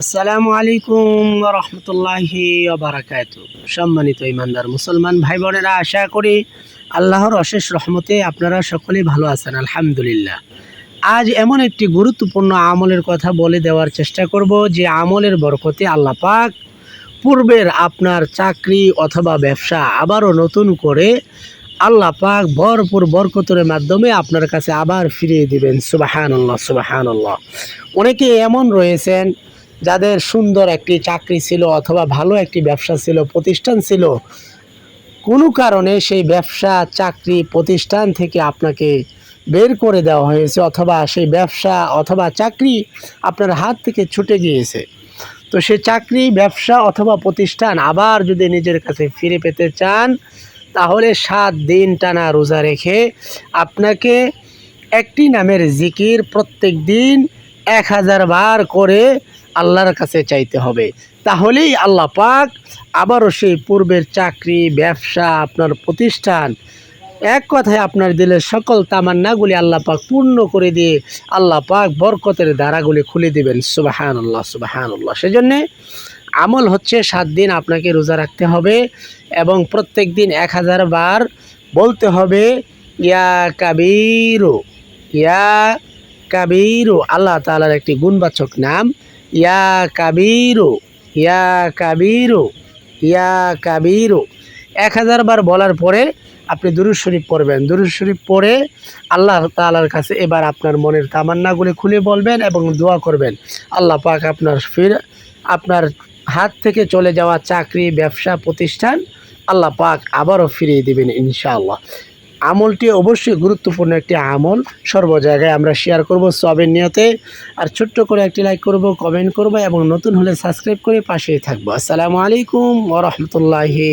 আসসালামু আলাইকুম রহমতুল্লাহি বারাকাত সম্মানিত ইমানদার মুসলমান ভাই বোনেরা আশা করি আল্লাহর অশেষ রহমতে আপনারা সকলেই ভালো আছেন, আলহামদুলিল্লাহ। আজ এমন একটি গুরুত্বপূর্ণ আমলের কথা বলে দেওয়ার চেষ্টা করব, যে আমলের বরকতে আল্লাহ পাক পূর্বের আপনার চাকরি অথবা ব্যবসা আবারও নতুন করে আল্লাহ পাক ভরপুর বরকতের মাধ্যমে আপনার কাছে আবার ফিরিয়ে দিবেন। সুবাহান আল্লাহ সুবাহান অনেকে এমন রয়েছেন যাদের সুন্দর একটি চাকরি ছিল অথবা ভালো একটি ব্যবসা ছিল, প্রতিষ্ঠান ছিল, কোনো কারণে সেই ব্যবসা, চাকরি প্রতিষ্ঠান থেকে আপনাকে বের করে দেওয়া হয়েছে অথবা সেই ব্যবসা অথবা চাকরি আপনার হাত থেকে ছুটে গিয়েছে। তো সে চাকরি, ব্যবসা অথবা প্রতিষ্ঠান আবার যদি নিজের কাছে ফিরে পেতে চান, তাহলে সাত দিন টানা রোজা রেখে আপনাকে একটি নামের জিকির প্রত্যেক দিন এক হাজার বার করে আল্লাহর কাছে চাইতে হবে। তাহলেই আল্লাহ পাক আবারও সেই পূর্বের চাকরি, ব্যবসা, আপনার প্রতিষ্ঠান, এক কথায় আপনার দিলের সকল তামান্নাগুলি আল্লাহ পাক পূর্ণ করে দিয়ে আল্লাহ পাক বরকতের দ্বারাগুলি খুলে দিবেন। সুবাহান আল্লাহ সুবাহান আল্লাহ সেজন্যে আমল হচ্ছে সাত দিন আপনাকে রোজা রাখতে হবে এবং প্রত্যেক দিন এক হাজার বার বলতে হবে, ইয়া কাবিরু, ইয়া কাবিরু, আল্লাহ তালার একটি গুণবাচক নাম। ইয়া কাবিরু ইয়া কাবিরু ইয়া কাবিরু। এক হাজার বার বলার পরে আপনি দুরুদ শরীফ পড়বেন। দুরুদ শরীফ পড়ে আল্লাহ তালার কাছে এবার আপনার মনের তামান্নাগুলি খুলে বলবেন এবং দোয়া করবেন। আল্লাহ পাক আপনার ফির, আপনার হাত থেকে চলে যাওয়া চাকরি, ব্যবসা, প্রতিষ্ঠান আল্লাহ পাক আবারও ফিরিয়ে দিবেন ইনশাআল্লাহ। আমলটি অবশ্যই গুরুত্বপূর্ণ একটি আমল। সর্ব জায়গায় আমরা শেয়ার করব সবের নিয়তে। আর ছোট্ট করে একটি লাইক করব কমেন্ট করব এবং নতুন হলে সাবস্ক্রাইব করে পাশেই থাকব। আসসালামু আলাইকুম ওরহমতুল্লাহি